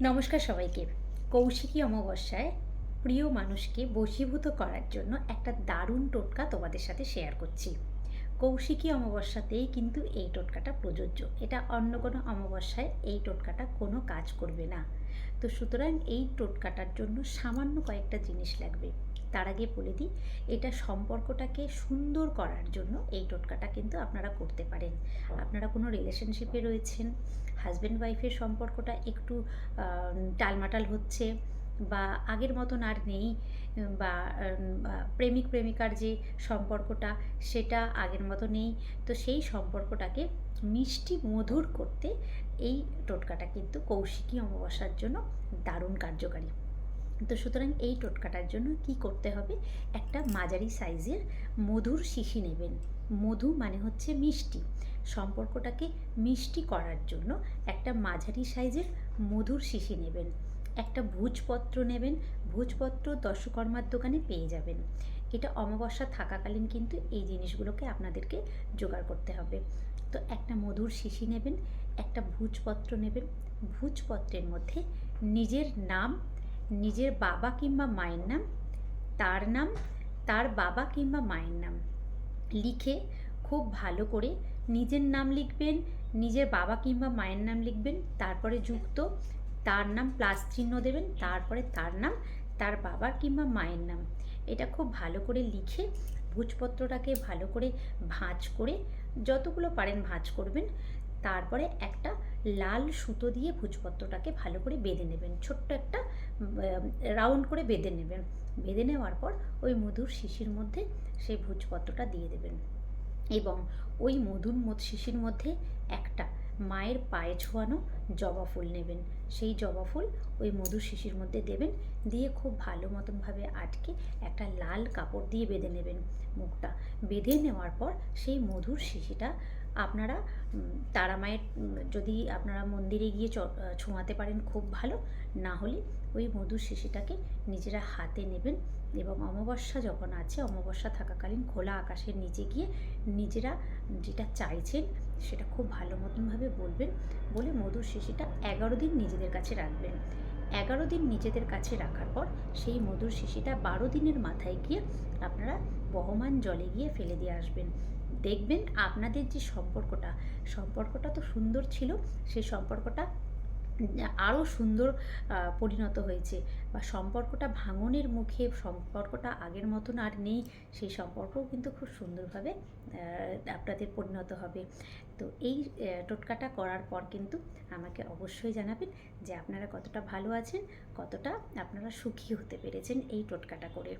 নমস্কার সবাইকে। কৌশিকী অমাবস্যায় প্রিয় মানুষকে বশীভূত করার জন্য একটা দারুণ টোটকা তোমাদের সাথে শেয়ার করছি। কৌশিকী অমাবস্যাতেই কিন্তু এই টোটকাটা প্রযোজ্য। এটা অন্য কোনো অমাবস্যায় এই টোটকাটা কোনো কাজ করবে না। তো সুতরাং এই টোটকাটার জন্য সামান্য কয়েকটা জিনিস লাগবে। তার আগে বলে দিই, এটা সম্পর্কটাকে সুন্দর করার জন্য এই টোটকাটা কিন্তু আপনারা করতে পারেন। আপনারা কোনো রিলেশনশিপে রয়েছেন হাজব্যান্ড ওয়াইফের সম্পর্কটা একটু টালমাটাল হচ্ছে বা আগের মতন আর নেই বা প্রেমিক, প্রেমিকার যে সম্পর্কটা সেটা আগের মতো নেই, তো সেই সম্পর্কটাকে মিষ্টি মধুর করতে এই টোটকাটা কিন্তু কৌশিকী অমাবস্যার জন্য দারুণ কার্যকারী। তো সুতরাং এই টোটকাটার জন্য কি করতে হবে? একটা মাঝারি সাইজের মধুর শিশি নেবেন। মধু মানে হচ্ছে মিষ্টি। সম্পর্কটাকে মিষ্টি করার জন্য একটা মাঝারি সাইজের মধুর শিশি নেবেন। একটা ভোজপত্র নেবেন। ভোজপত্র দর্শকর্মার দোকানে পেয়ে যাবেন। এটা অমাবস্যা থাকাকালীন কিন্তু এই জিনিসগুলোকে আপনাদেরকে জোগাড় করতে হবে। তো একটা মধুর শিশি নেবেন, একটা ভোজপত্র নেবেন। ভোজপত্রের মধ্যে নিজের নাম নিজের বাবা কিংবা মায়ের নাম, তার নাম, তার বাবা কিংবা মায়ের নাম। লিখে খুব ভালো করে নিজের নাম লিখবেন, নিজের বাবা কিংবা মায়ের নাম লিখবেন, তারপরে যুক্ত, তার নাম প্লাস চিহ্ন দেবেন, তারপরে তার নাম, তার বাবার কিংবা মায়ের নাম। এটা খুব ভালো করে লিখে ভোজপত্রটাকে ভালো করে ভাঁজ করে যতগুলো পারেন ভাঁজ করবেন। তারপরে একটা লাল সুতো দিয়ে ভোজপত্রটাকে ভালো করে বেঁধে নেবেন। ছোট্ট একটা রাউন্ড করে বেঁধে নেবেন। বেঁধে নেওয়ার পর ওই মধুর শিশির মধ্যে সেই ভোজপত্রটা দিয়ে দেবেন। এবং ওই মধুর মধ শিশির মধ্যে একটা মায়ের পায়ে ছোঁয়ানো জবা ফুল নেবেন। সেই জবা ফুল ওই মধুর শিশির মধ্যে দেবেন। দিয়ে খুব ভালো মতনভাবে আটকে একটা লাল কাপড় দিয়ে বেঁধে নেবেন মুখটা। বেঁধে নেওয়ার পর সেই মধুর শিশিটা আপনারা তারা মায়ের যদি আপনারা মন্দিরে গিয়ে চ- ছোঁয়াতে পারেন খুব ভালো। না হলে ওই মধুর শিশিটাকে নিজেরা হাতে নেবেন এবং অমাবস্যা যখন আছে অমাবস্যা থাকাকালীন খোলা আকাশের নিচে গিয়ে নিজেরা যেটা চাইছেন সেটা খুব ভালো মতনভাবে বলবেন বলে মধুর শিশিটা এগারো দিন নিজেদের কাছে রাখবেন। এগারো দিন নিজেদের কাছে রাখার পর সেই মধুর শিশিটা বারো দিনের মাথায় গিয়ে আপনারা বহমান জলে গিয়ে ফেলে দিয়ে আসবেন। দেখবেন আপনাদের যে সম্পর্কটা সম্পর্কটা তো সুন্দর ছিল, সেই সম্পর্কটা আরও সুন্দর পরিণত হয়েছে। বা সম্পর্কটা ভাঙনের মুখে, সম্পর্কটা আগের মতন আর নেই, সেই সম্পর্কও কিন্তু খুব সুন্দরভাবে আপনাদের পরিণত হবে। তো এই টোটকাটা করার পর কিন্তু আমাকে অবশ্যই জানাবেন যে আপনারা কতটা ভালো আছেন, কতটা আপনারা সুখী হতে পেরেছেন এই টোটকাটা করে।